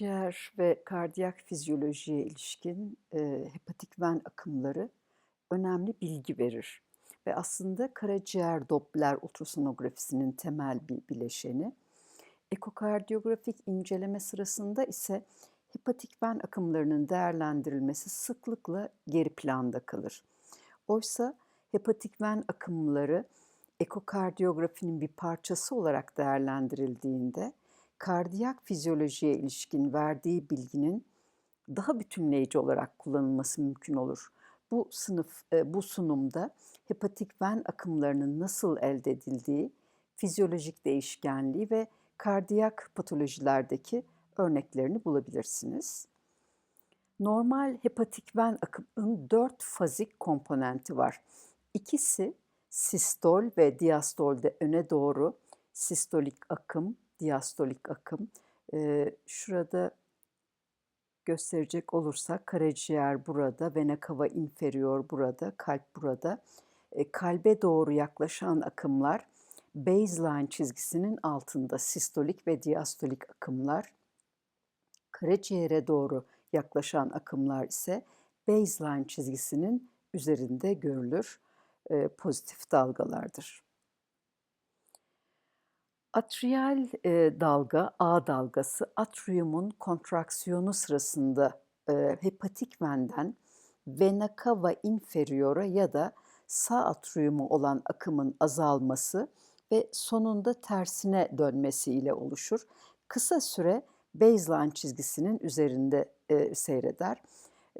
Karaciğer ve kardiyak fizyolojiye ilişkin, eee, hepatik ven akımları önemli bilgi verir ve aslında karaciğer Doppler ultrasonografisinin temel bir bileşeni. Ekokardiyografik inceleme sırasında ise hepatik ven akımlarının değerlendirilmesi sıklıkla geri planda kalır. Oysa hepatik ven akımları ekokardiyografinin bir parçası olarak değerlendirildiğinde kardiyak fizyolojiye ilişkin verdiği bilginin daha bütünleyici olarak kullanılması mümkün olur. Bu sınıf, e, bu sunumda hepatik ven akımlarının nasıl elde edildiği, fizyolojik değişkenliği ve kardiyak patolojilerdeki örneklerini bulabilirsiniz. Normal hepatik ven akımının dört fazik komponenti var. İkisi sistol ve diastolde öne doğru sistolik akım, diastolik akım. Ee, şurada gösterecek olursak karaciğer burada, vena cava inferior burada, kalp burada. E, kalbe doğru yaklaşan akımlar baseline çizgisinin altında sistolik ve diastolik akımlar. Karaciğere doğru yaklaşan akımlar ise baseline çizgisinin üzerinde görülür e, pozitif dalgalardır. Atriyal e, dalga, A dalgası, atriumun kontraksiyonu sırasında e, hepatik venden vena cava inferiora ya da sağ atriumu olan akımın azalması ve sonunda tersine dönmesiyle oluşur. Kısa süre baseline çizgisinin üzerinde e, seyreder.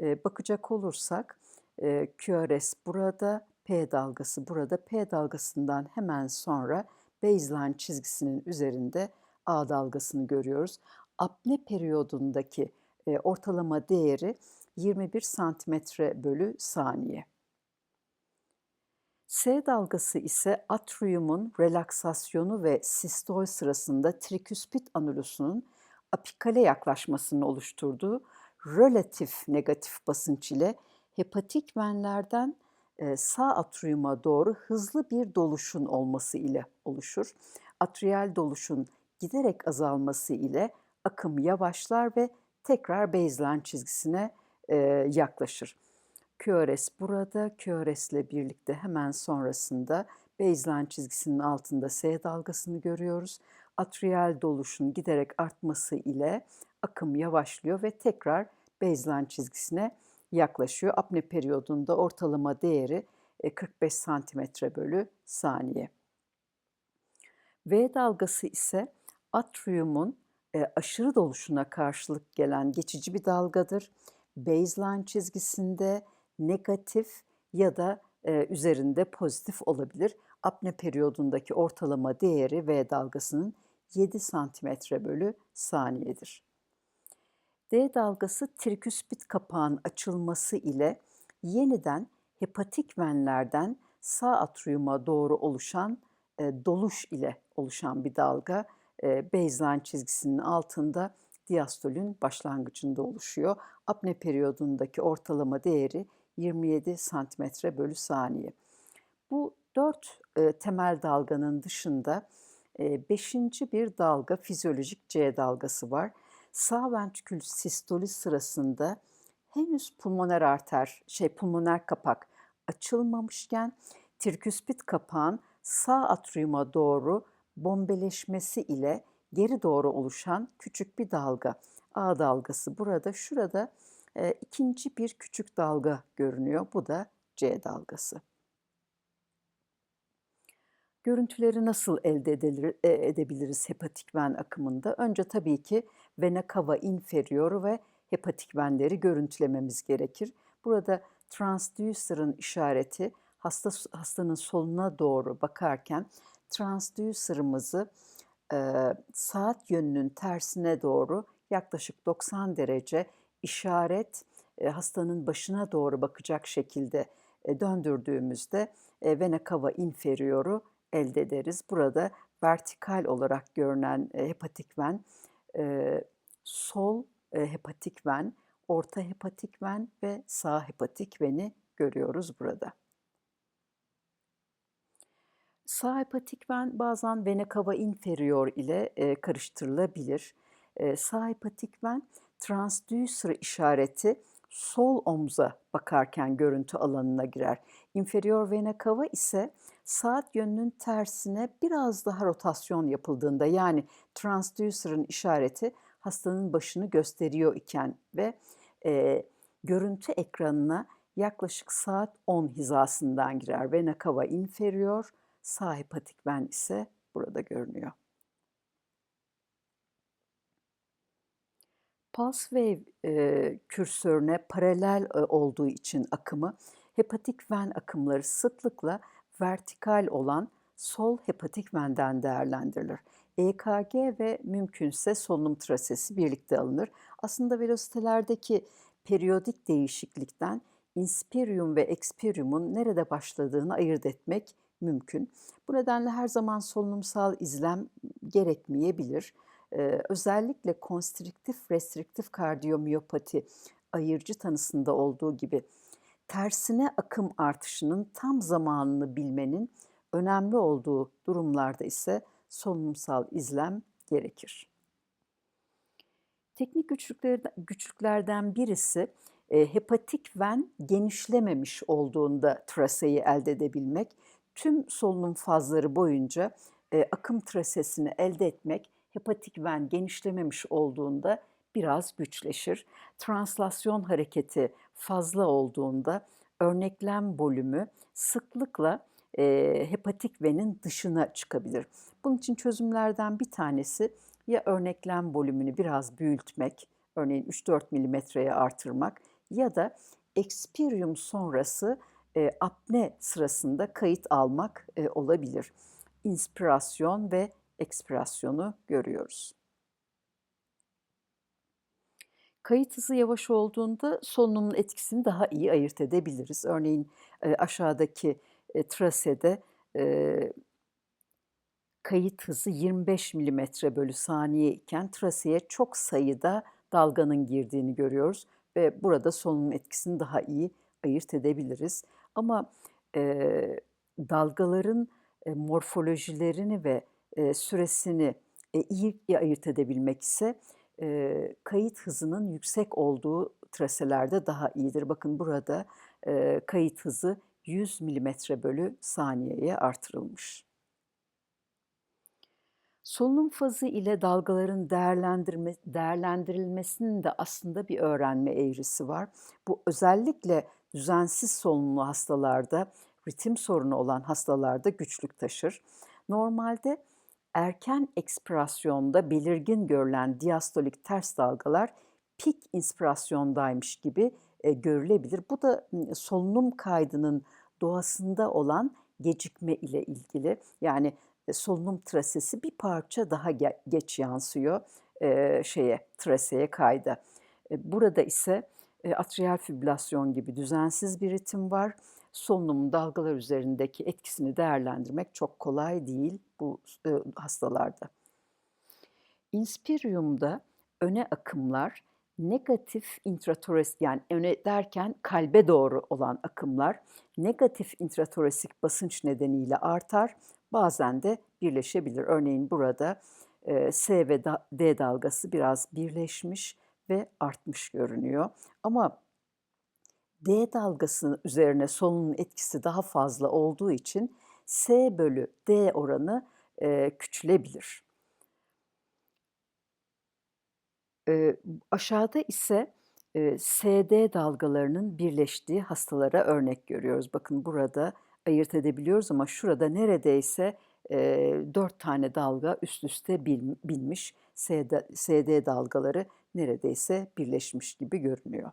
E, bakacak olursak e, QRS burada, P dalgası burada. P dalgasından hemen sonra baseline çizgisinin üzerinde A dalgasını görüyoruz. Apne periyodundaki e, ortalama değeri 21 santimetre bölü saniye. S dalgası ise atriumun relaksasyonu ve sistol sırasında triküspit anulusunun apikale yaklaşmasını oluşturduğu relatif negatif basınç ile hepatik venlerden sağ atriuma doğru hızlı bir doluşun olması ile oluşur. Atriyal doluşun giderek azalması ile akım yavaşlar ve tekrar baseline çizgisine e, yaklaşır. QRS burada, QRS ile birlikte hemen sonrasında baseline çizgisinin altında S dalgasını görüyoruz. Atriyal doluşun giderek artması ile akım yavaşlıyor ve tekrar baseline çizgisine yaklaşıyor. Apne periyodunda ortalama değeri 45 e, santimetre bölü saniye. V dalgası ise atriumun e, aşırı doluşuna karşılık gelen geçici bir dalgadır. Baseline çizgisinde negatif ya da e, üzerinde pozitif olabilir. Apne periyodundaki ortalama değeri V dalgasının 7 santimetre bölü saniyedir. D dalgası triküspit kapağın açılması ile yeniden hepatik venlerden sağ atriuma doğru oluşan e, doluş ile oluşan bir dalga e, baseline çizgisinin altında diastolün başlangıcında oluşuyor. Apne periyodundaki ortalama değeri 27 santimetre bölü saniye. Bu dört e, temel dalganın dışında e, beşinci bir dalga fizyolojik C dalgası var sağ ventrikül sistoli sırasında henüz pulmoner arter, şey pulmoner kapak açılmamışken triküspit kapağın sağ atriuma doğru bombeleşmesi ile geri doğru oluşan küçük bir dalga. A dalgası burada, şurada e, ikinci bir küçük dalga görünüyor. Bu da C dalgası. Görüntüleri nasıl elde edilir, e, edebiliriz hepatik ven akımında? Önce tabii ki vena cava inferior ve hepatik venleri görüntülememiz gerekir. Burada transducer'ın işareti hasta hastanın soluna doğru bakarken transducer'ımızı e, saat yönünün tersine doğru yaklaşık 90 derece işaret e, hastanın başına doğru bakacak şekilde e, döndürdüğümüzde e, vena cava inferior'u elde ederiz. Burada vertikal olarak görünen e, hepatik ven, e, sol e, hepatik ven, orta hepatik ven ve sağ hepatik veni görüyoruz burada. Sağ hepatik ven bazen vena cava inferior ile e, karıştırılabilir. Eee, sağ hepatik ven transducer işareti sol omza bakarken görüntü alanına girer. Inferior vena cava ise saat yönünün tersine biraz daha rotasyon yapıldığında yani transducer'ın işareti hastanın başını gösteriyor iken ve eee, görüntü ekranına yaklaşık saat 10 hizasından girer. Vena cava inferior, sağ hepatik ven ise burada görünüyor. Pulse wave eee, kürsörüne paralel e, olduğu için akımı, hepatik ven akımları sıklıkla vertikal olan sol hepatik venden değerlendirilir. EKG ve mümkünse solunum trasesi birlikte alınır. Aslında velositelerdeki periyodik değişiklikten inspirium ve expirium'un nerede başladığını ayırt etmek mümkün. Bu nedenle her zaman solunumsal izlem gerekmeyebilir. Ee, özellikle konstriktif restriktif kardiyomiyopati ayırıcı tanısında olduğu gibi tersine akım artışının tam zamanını bilmenin önemli olduğu durumlarda ise solunumsal izlem gerekir. Teknik güçlüklerden, birisi e, hepatik ven genişlememiş olduğunda traseyi elde edebilmek. Tüm solunum fazları boyunca e, akım trasesini elde etmek hepatik ven genişlememiş olduğunda biraz güçleşir. Translasyon hareketi fazla olduğunda örneklem bölümü sıklıkla e, hepatik venin dışına çıkabilir. Bunun için çözümlerden bir tanesi ya örneklem volümünü biraz büyütmek, örneğin 3-4 milimetreye artırmak ya da ekspirium sonrası e, apne sırasında kayıt almak e, olabilir. İnspirasyon ve ekspirasyonu görüyoruz. Kayıt hızı yavaş olduğunda solunumun etkisini daha iyi ayırt edebiliriz. Örneğin e, aşağıdaki e, trasede e, kayıt hızı 25 mm bölü saniye iken traseye çok sayıda dalganın girdiğini görüyoruz ve burada solunum etkisini daha iyi ayırt edebiliriz. Ama e, dalgaların e, morfolojilerini ve e, süresini e, iyi ayırt edebilmek ise e, kayıt hızının yüksek olduğu traselerde daha iyidir. Bakın burada e, kayıt hızı 100 mm bölü saniyeye artırılmış. Solunum fazı ile dalgaların değerlendirme, değerlendirilmesinin de aslında bir öğrenme eğrisi var. Bu özellikle düzensiz solunumlu hastalarda, ritim sorunu olan hastalarda güçlük taşır. Normalde erken ekspirasyonda belirgin görülen diastolik ters dalgalar pik inspirasyondaymış gibi e, görülebilir. Bu da solunum kaydının doğasında olan gecikme ile ilgili. Yani e, solunum trasesi bir parça daha ge- geç yansıyor e, şeye traseye kayda. E, burada ise e, atrial fibrilasyon gibi düzensiz bir ritim var. Solunumun dalgalar üzerindeki etkisini değerlendirmek çok kolay değil bu e, hastalarda. Inspirium'da öne akımlar negatif intratores yani öne derken kalbe doğru olan akımlar negatif intratoresik basınç nedeniyle artar. Bazen de birleşebilir. Örneğin burada e, S ve D dalgası biraz birleşmiş ve artmış görünüyor. Ama D dalgası üzerine solunun etkisi daha fazla olduğu için S bölü D oranı e, küçülebilir. E, aşağıda ise e, SD dalgalarının birleştiği hastalara örnek görüyoruz. Bakın burada ayırt edebiliyoruz ama şurada neredeyse e, 4 tane dalga üst üste binmiş. SD, SD dalgaları neredeyse birleşmiş gibi görünüyor.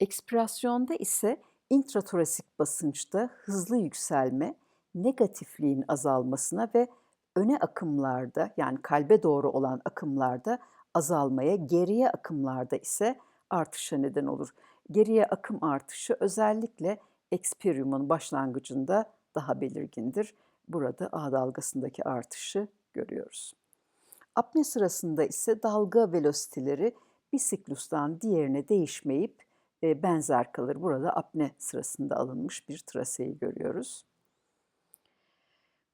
Ekspirasyonda ise intratorasik basınçta hızlı yükselme, negatifliğin azalmasına ve öne akımlarda yani kalbe doğru olan akımlarda azalmaya, geriye akımlarda ise artışa neden olur. Geriye akım artışı özellikle eksperiumun başlangıcında daha belirgindir. Burada A dalgasındaki artışı görüyoruz. Apne sırasında ise dalga velositeleri bir siklustan diğerine değişmeyip benzer kalır. Burada apne sırasında alınmış bir traseyi görüyoruz.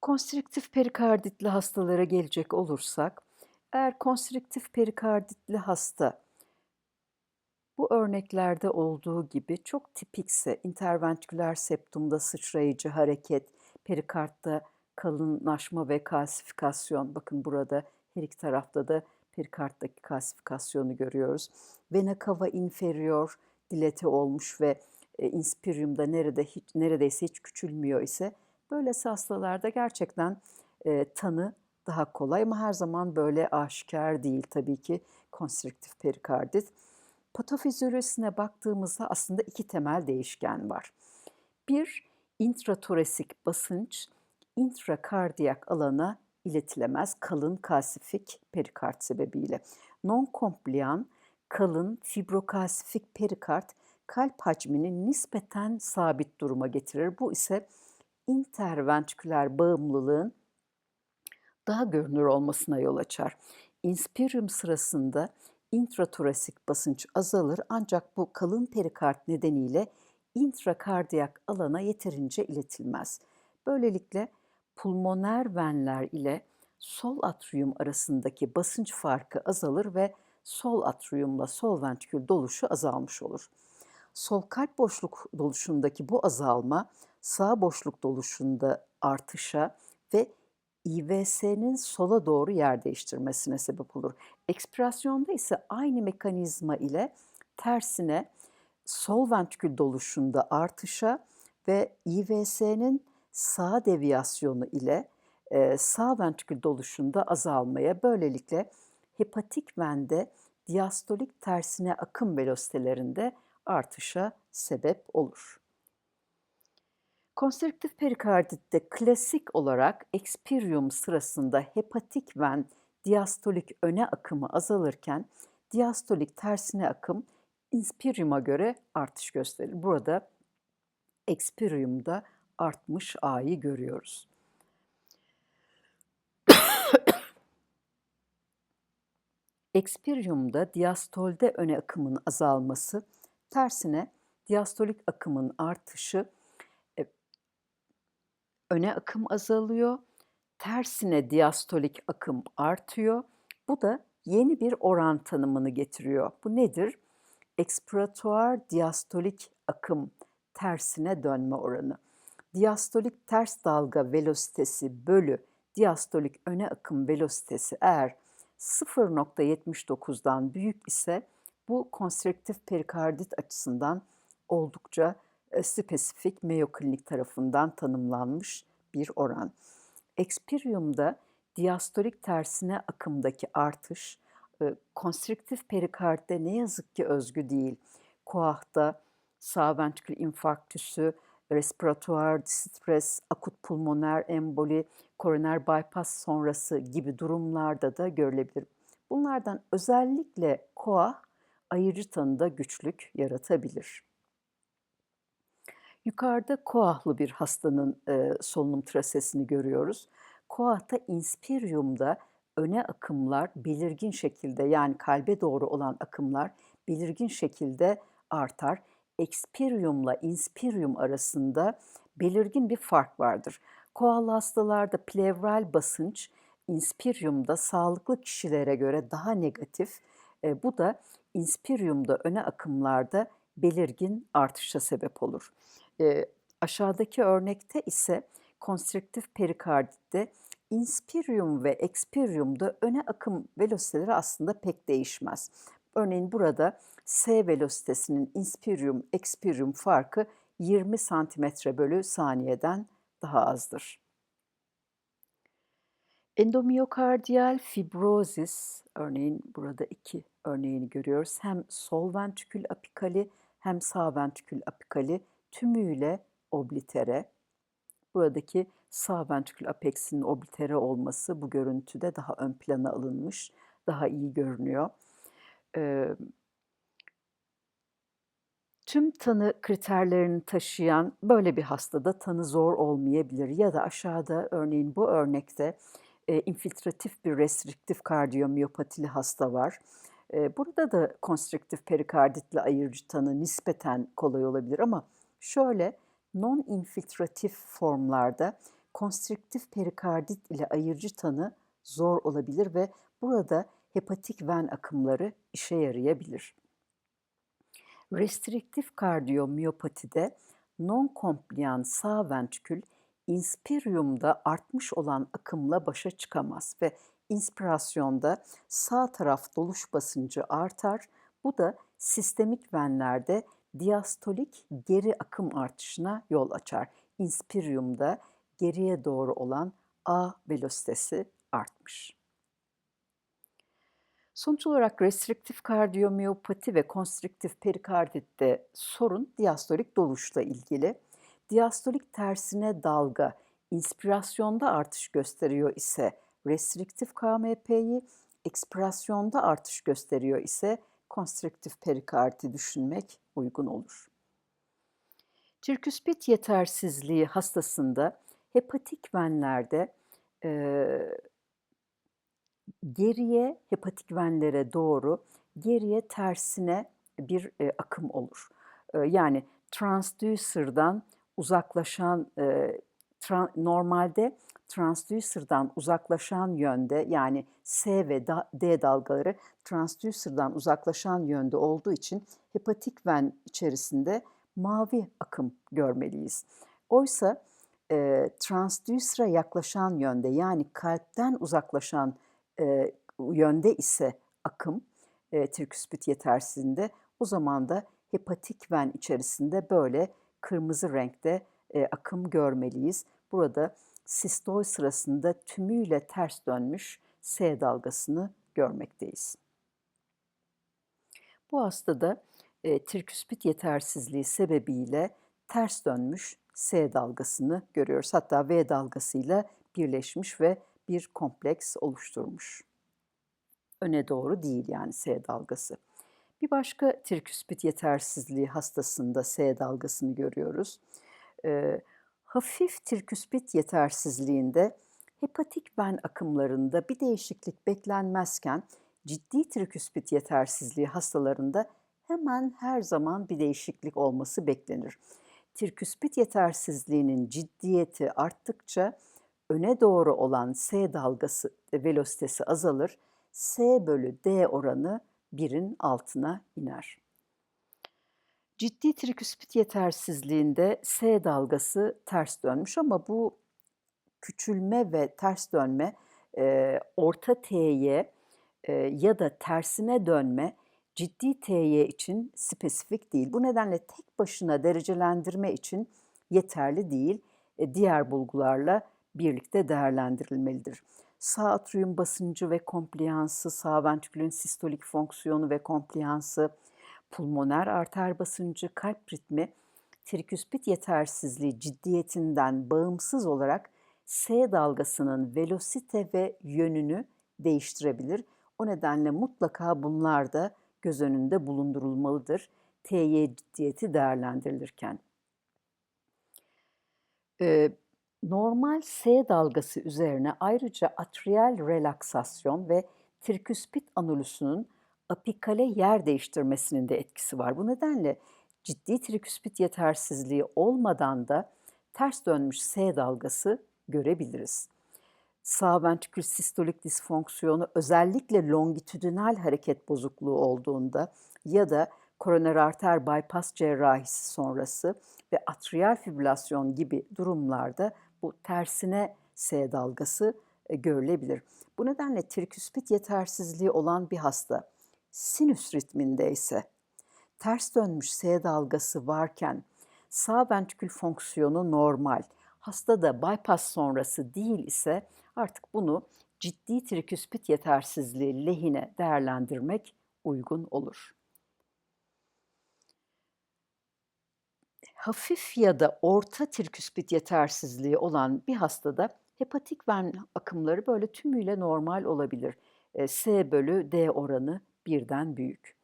Konstriktif perikarditli hastalara gelecek olursak, Eğer konstriktif perikarditli hasta bu örneklerde olduğu gibi çok tipikse interventriküler septumda sıçrayıcı hareket, perikardta kalınlaşma ve kalsifikasyon. Bakın burada her iki tarafta da perikarttaki kalsifikasyonu görüyoruz. Vena cava inferior dilete olmuş ve e, inspiriumda nerede hiç, neredeyse hiç küçülmüyor ise böylesi hastalarda gerçekten e, tanı daha kolay ama her zaman böyle aşikar değil tabii ki konstriktif perikardit. Patofizyolojisine baktığımızda aslında iki temel değişken var. Bir, intratoresik basınç intrakardiyak alana iletilemez kalın kalsifik perikard sebebiyle. Non-kompliyan kalın fibrokalsifik perikard kalp hacmini nispeten sabit duruma getirir. Bu ise interventriküler bağımlılığın daha görünür olmasına yol açar. Inspirium sırasında intratorasik basınç azalır ancak bu kalın perikard nedeniyle intrakardiyak alana yeterince iletilmez. Böylelikle pulmoner venler ile sol atrium arasındaki basınç farkı azalır ve sol atriumla sol ventrikül doluşu azalmış olur. Sol kalp boşluk doluşundaki bu azalma sağ boşluk doluşunda artışa ve IVS'nin sola doğru yer değiştirmesine sebep olur. Ekspirasyonda ise aynı mekanizma ile tersine sol ventrikül doluşunda artışa ve IVS'nin sağ deviyasyonu ile sağ ventrikül doluşunda azalmaya böylelikle hepatik vende diastolik tersine akım velositelerinde artışa sebep olur. Konstriktif perikarditte klasik olarak ekspirium sırasında hepatik ven diastolik öne akımı azalırken diastolik tersine akım inspirium'a göre artış gösterir. Burada ekspiriumda artmış A'yı görüyoruz. Ekspiriumda diastolde öne akımın azalması, tersine diastolik akımın artışı e, öne akım azalıyor, tersine diastolik akım artıyor. Bu da yeni bir oran tanımını getiriyor. Bu nedir? Ekspiratuar diastolik akım tersine dönme oranı. Diastolik ters dalga velositesi bölü diastolik öne akım velositesi eğer 0.79'dan büyük ise bu konstriktif perikardit açısından oldukça e, spesifik Mayo Klinik tarafından tanımlanmış bir oran. Ekspirium'da diastolik tersine akımdaki artış e, konstriktif perikardite ne yazık ki özgü değil. Koah'ta sağ ventrikül infarktüsü, respiratuar stres, akut pulmoner emboli, koroner bypass sonrası gibi durumlarda da görülebilir. Bunlardan özellikle koah ayırıcı tanıda güçlük yaratabilir. Yukarıda koahlı bir hastanın e, solunum trasesini görüyoruz. Koahta inspiriumda öne akımlar belirgin şekilde yani kalbe doğru olan akımlar belirgin şekilde artar. Expiriumla inspirium arasında belirgin bir fark vardır. Koala hastalarda plevral basınç inspiriumda sağlıklı kişilere göre daha negatif. E, bu da inspiriumda öne akımlarda belirgin artışa sebep olur. E, aşağıdaki örnekte ise konstriktif perikarditte inspirium ve expiriumda öne akım velositeleri aslında pek değişmez. Örneğin burada S velositesinin inspirium, expirium farkı 20 santimetre bölü saniyeden daha azdır. Endomiyokardiyal fibrozis, örneğin burada iki örneğini görüyoruz. Hem sol ventrikül apikali hem sağ ventrikül apikali tümüyle oblitere. Buradaki sağ ventrikül apexinin oblitere olması bu görüntüde daha ön plana alınmış, daha iyi görünüyor. Ee, tüm tanı kriterlerini taşıyan böyle bir hastada tanı zor olmayabilir ya da aşağıda örneğin bu örnekte e, infiltratif bir restriktif kardiyomiyopatili hasta var. E, burada da konstriktif perikarditle ayırıcı tanı nispeten kolay olabilir ama şöyle non-infiltratif formlarda konstriktif perikardit ile ayırıcı tanı zor olabilir ve Burada hepatik ven akımları işe yarayabilir. Restriktif kardiyomiyopatide non-kompliyan sağ ventrikül inspiriumda artmış olan akımla başa çıkamaz ve inspirasyonda sağ taraf doluş basıncı artar. Bu da sistemik venlerde diastolik geri akım artışına yol açar. Inspiriumda geriye doğru olan A velositesi artmış. Sonuç olarak restriktif kardiyomiyopati ve konstriktif perikarditte sorun diastolik doluşla ilgili. Diastolik tersine dalga inspirasyonda artış gösteriyor ise restriktif KMP'yi, ekspirasyonda artış gösteriyor ise konstriktif perikardi düşünmek uygun olur. Tirküspit yetersizliği hastasında hepatik venlerde e, geriye hepatik venlere doğru geriye tersine bir e, akım olur. E, yani transducer'dan uzaklaşan e, tra, normalde transducer'dan uzaklaşan yönde yani S ve D dalgaları transducer'dan uzaklaşan yönde olduğu için hepatik ven içerisinde mavi akım görmeliyiz. Oysa e, transducer'a yaklaşan yönde yani kalpten uzaklaşan e, yönde ise akım e, triküspit yetersizliğinde o zaman da hepatik ven içerisinde böyle kırmızı renkte e, akım görmeliyiz. Burada sistol sırasında tümüyle ters dönmüş S dalgasını görmekteyiz. Bu hastada e, triküspit yetersizliği sebebiyle ters dönmüş S dalgasını görüyoruz. Hatta V dalgasıyla birleşmiş ve bir kompleks oluşturmuş. Öne doğru değil yani S dalgası. Bir başka triküspit yetersizliği hastasında S dalgasını görüyoruz. Ee, hafif triküspit yetersizliğinde hepatik ven akımlarında bir değişiklik beklenmezken ciddi triküspit yetersizliği hastalarında hemen her zaman bir değişiklik olması beklenir. Triküspit yetersizliğinin ciddiyeti arttıkça öne doğru olan S dalgası velositesi azalır. S bölü D oranı birin altına iner. Ciddi triküspit yetersizliğinde S dalgası ters dönmüş ama bu küçülme ve ters dönme e, orta T'ye e, ya da tersine dönme ciddi TY için spesifik değil. Bu nedenle tek başına derecelendirme için yeterli değil. E, diğer bulgularla birlikte değerlendirilmelidir. Sağ atrium basıncı ve kompliyansı, sağ ventrikülün sistolik fonksiyonu ve kompliyansı, pulmoner arter basıncı, kalp ritmi, triküspit yetersizliği ciddiyetinden bağımsız olarak S dalgasının velosite ve yönünü değiştirebilir. O nedenle mutlaka bunlar da göz önünde bulundurulmalıdır TY ciddiyeti değerlendirilirken. Ee, normal S dalgası üzerine ayrıca atrial relaksasyon ve triküspit anulusunun apikale yer değiştirmesinin de etkisi var. Bu nedenle ciddi triküspit yetersizliği olmadan da ters dönmüş S dalgası görebiliriz. Sağ ventrikül sistolik disfonksiyonu özellikle longitudinal hareket bozukluğu olduğunda ya da koroner arter bypass cerrahisi sonrası ve atrial fibrilasyon gibi durumlarda bu tersine S dalgası e, görülebilir. Bu nedenle triküspit yetersizliği olan bir hasta sinüs ritminde ise ters dönmüş S dalgası varken sağ ventrikül fonksiyonu normal, hasta da bypass sonrası değil ise artık bunu ciddi triküspit yetersizliği lehine değerlendirmek uygun olur. Hafif ya da orta triküspit yetersizliği olan bir hastada hepatik ven akımları böyle tümüyle normal olabilir. E, S bölü D oranı birden büyük.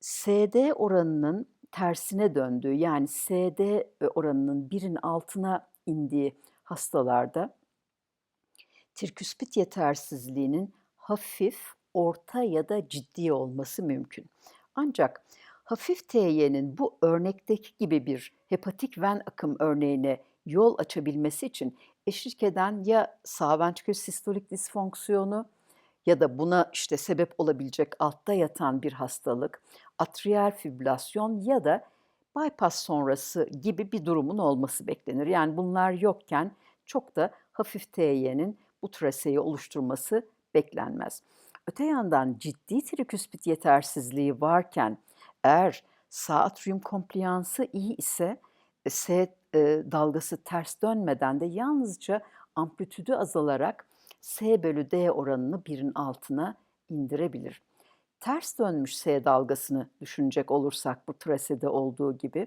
SD oranının tersine döndüğü yani SD e, oranının birin altına indiği hastalarda triküspit yetersizliğinin hafif, orta ya da ciddi olması mümkün. Ancak hafif TY'nin bu örnekteki gibi bir hepatik ven akım örneğine yol açabilmesi için eşlik eden ya sağ ventrikül sistolik disfonksiyonu ya da buna işte sebep olabilecek altta yatan bir hastalık, atriyal fibrilasyon ya da bypass sonrası gibi bir durumun olması beklenir. Yani bunlar yokken çok da hafif TY'nin bu traseyi oluşturması beklenmez. Öte yandan ciddi triküspit yetersizliği varken eğer sağ kompliyansı iyi ise e, S e, dalgası ters dönmeden de yalnızca amplitüdü azalarak S bölü D oranını birin altına indirebilir. Ters dönmüş S dalgasını düşünecek olursak bu trasede olduğu gibi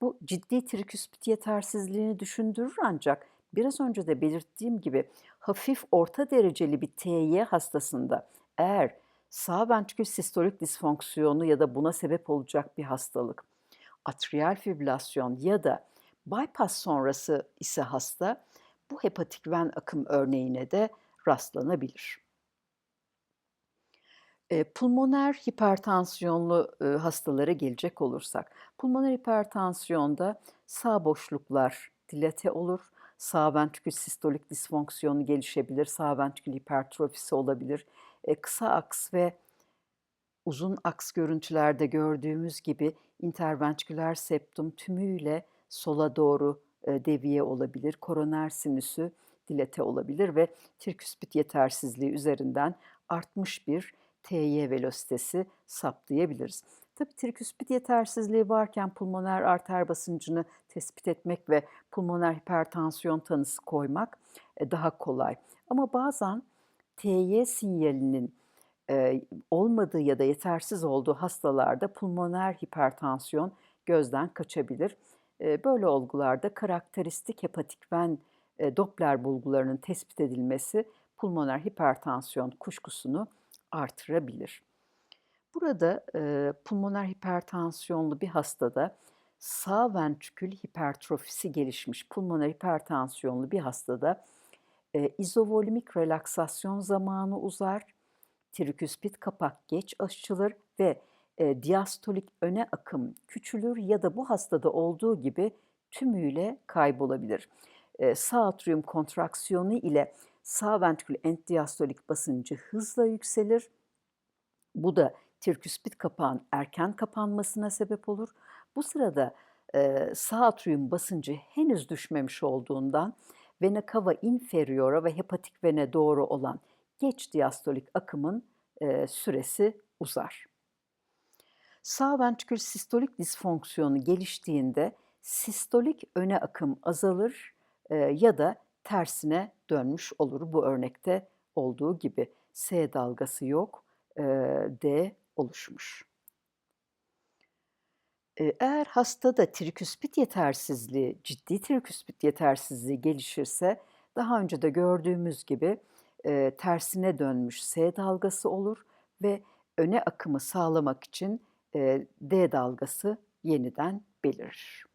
bu ciddi triküspit yetersizliğini düşündürür ancak biraz önce de belirttiğim gibi hafif orta dereceli bir TY hastasında eğer sağ ventrikül sistolik disfonksiyonu ya da buna sebep olacak bir hastalık, atriyal fibrilasyon ya da bypass sonrası ise hasta bu hepatik ven akım örneğine de rastlanabilir. E, pulmoner hipertansiyonlu e, hastalara gelecek olursak, pulmoner hipertansiyonda sağ boşluklar dilate olur, sağ ventrikül sistolik disfonksiyonu gelişebilir, sağ ventrikül hipertrofisi olabilir, kısa aks ve uzun aks görüntülerde gördüğümüz gibi interventriküler septum tümüyle sola doğru e, deviye olabilir, koroner sinüsü dilate olabilir ve triküspit yetersizliği üzerinden artmış bir TY velositesi saptayabiliriz. Tabii triküspit yetersizliği varken pulmoner arter basıncını tespit etmek ve pulmoner hipertansiyon tanısı koymak e, daha kolay. Ama bazen TY sinyalinin olmadığı ya da yetersiz olduğu hastalarda pulmoner hipertansiyon gözden kaçabilir. Böyle olgularda karakteristik hepatik ven Doppler bulgularının tespit edilmesi pulmoner hipertansiyon kuşkusunu artırabilir. Burada pulmoner hipertansiyonlu bir hastada sağ ventrikül hipertrofisi gelişmiş pulmoner hipertansiyonlu bir hastada e, izovolümik relaksasyon zamanı uzar, triküspit kapak geç açılır ve e, diastolik öne akım küçülür ya da bu hastada olduğu gibi tümüyle kaybolabilir. E, sağ atrium kontraksiyonu ile sağ ventrikül enddiastolik basıncı hızla yükselir. Bu da tirküspit kapağın erken kapanmasına sebep olur. Bu sırada e, sağ atrium basıncı henüz düşmemiş olduğundan vena cava inferiora ve hepatik vene doğru olan geç diastolik akımın e, süresi uzar. Sağ ventrikül sistolik disfonksiyonu geliştiğinde sistolik öne akım azalır e, ya da tersine dönmüş olur. Bu örnekte olduğu gibi S dalgası yok, e, D oluşmuş. Eğer hastada triküspit yetersizliği, ciddi triküspit yetersizliği gelişirse daha önce de gördüğümüz gibi e, tersine dönmüş S dalgası olur ve öne akımı sağlamak için e, D dalgası yeniden belirir.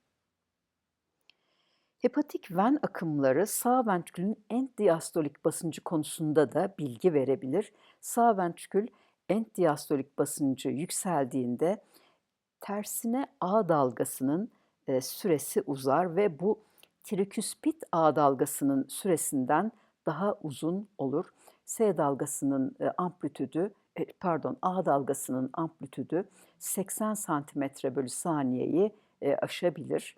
Hepatik ven akımları sağ ventrikülün enddiastolik basıncı konusunda da bilgi verebilir. Sağ ventrikül enddiastolik basıncı yükseldiğinde tersine A dalgasının e, süresi uzar ve bu triküspit A dalgasının süresinden daha uzun olur. S dalgasının e, amplitüdü, e, pardon A dalgasının amplitüdü 80 santimetre bölü saniyeyi aşabilir.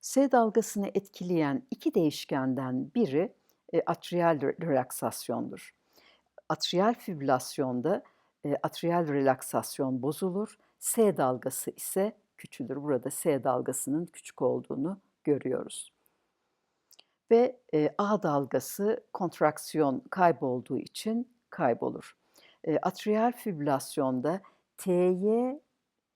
S dalgasını etkileyen iki değişkenden biri atriyal relaksasyondur. Atriyal fibrilasyonda e, atriyal relaksasyon bozulur, S dalgası ise küçülür. Burada S dalgasının küçük olduğunu görüyoruz. Ve e, A dalgası kontraksiyon kaybolduğu için kaybolur. E, atriyal fibrilasyonda TY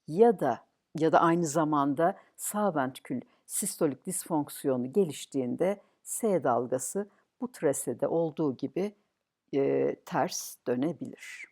ya da ya da aynı zamanda sağ ventrikül sistolik disfonksiyonu geliştiğinde S dalgası bu trasede olduğu gibi e, ters dönebilir.